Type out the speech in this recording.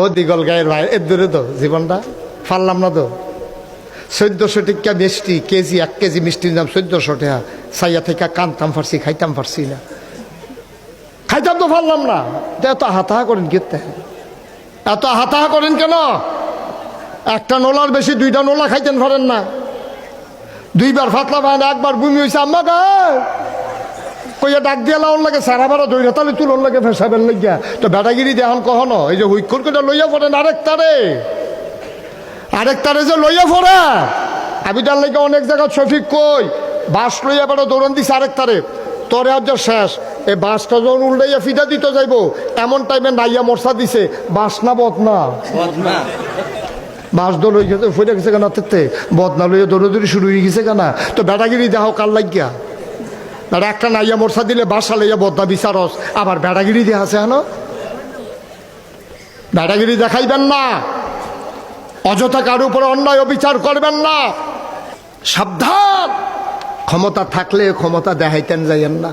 ও দিগল গায়ের ভাই এর দূরে তো জীবনটা, পারলাম না তো। চোদ্দশো টিকা মিষ্টি, কেজি, এক কেজি মিষ্টির দাম চোদ্দশো টাকা। সাইয়া থেকে কানতাম পারছি খাইতাম পারছি না। খাইতাম তো পারলাম না। এত হাতাহা করেন কেতে এত হাতাহা করেন কেন? একটা নোলার বেশি, দুইটা নোলা খাইতেন পারেন না। দুইবার ফাতলা পায় না একবার বমি হয়েছে আম্মা গায় কইয়া ডাক দিয়া লাউন লাগে সারা বারা দইরা তাহলে তুলন লাগে ফেসাবেন লইয়া তো বেটাগিরি দেহন কখনো? এই যে হুইকর করে লইয়া পড়েন আরেক তারে। আরেক তারে যে লইয়া পড়ে। আমি তার লাগে অনেক জায়গা শফিক কই বাস লইয়া বেড়া দৌড়ান দিছে আরেক তারে। তোরে আজ শেষ। এই বাসটা যখন উল্টাইয়া ফিটা দিতে যাইবো এমন টাইমে নাইয়া মশা দিছে বাস না বদনা? বাস দৌড় হয়ে গেছে ফুটে গেছে কেন তেতে বদনা লইয়া দৌড়াদৌড়ি শুরু হয়ে গেছে কেনা? তো বেটাগিরি দেহ কাল লাগিয়া? আর একটা নাইয়া মোরসা দিলে বাসা লাইয়া বদনা বিচারস আবার বেড়াগিরি দিয়ে আছে হেন? বেড়াগিরি দেখাইবেন না। অযথা কার উপরে অন্যায় অবিচার করবেন না। সাবধান! ক্ষমতা থাকলে ক্ষমতা দেখাইতেন যাইয়েন না।